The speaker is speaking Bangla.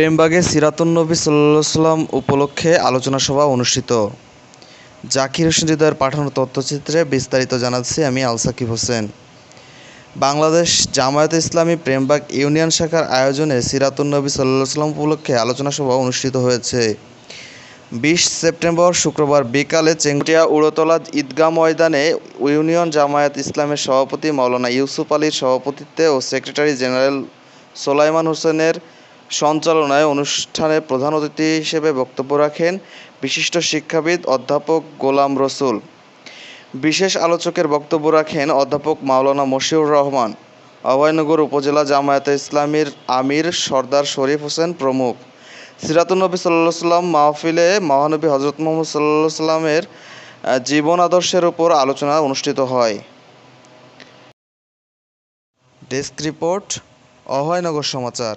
প্রেমবাগে সিরাতুন্নবী সাল্লাল্লাহু সাল্লাম উপলক্ষে আলোচনা সভা অনুষ্ঠিত। জাকির হোসেন হৃদয়ের পাঠানো তথ্যচিত্রে বিস্তারিত জানাচ্ছি আমি আলসাকিব হোসেন। বাংলাদেশ জামায়াতে ইসলামী প্রেমবাগ ইউনিয়ন শাখার আয়োজনে সিরাতুন্নবী সাল্লাল্লাহু সাল্লাম উপলক্ষে আলোচনা সভা অনুষ্ঠিত হয়েছে। বিশ সেপ্টেম্বর শুক্রবার বিকালে চেঙ্গুটিয়া উড়োতলা ঈদগাহ ময়দানে ইউনিয়ন জামায়াত ইসলামের সভাপতি মাওলানা ইউসুফ আলীর সভাপতিত্বে ও সেক্রেটারি জেনারেল সোলাইমান হোসেনের সঞ্চালনায় অনুষ্ঠানে প্রধান অতিথি হিসেবে বক্তব্য রাখেন বিশিষ্ট শিক্ষাবিদ অধ্যাপক গোলাম রসুল। বিশেষ আলোচকের বক্তব্য রাখেন অধ্যাপক মাওলানা মশিউর রহমান। অভয়নগর উপজেলা জামায়াতে ইসলামীর আমির সর্দার শরীফ হোসেন প্রমুখ। সিরাতুন্নবী সাল্লাহ সাল্লাম মাহফিলে মহানবী হজরত মোহাম্মদ সাল্লাহ সাল্লামের জীবন আদর্শের উপর আলোচনা অনুষ্ঠিত হয়। ডেস্ক রিপোর্ট, অভয়নগর সমাচার।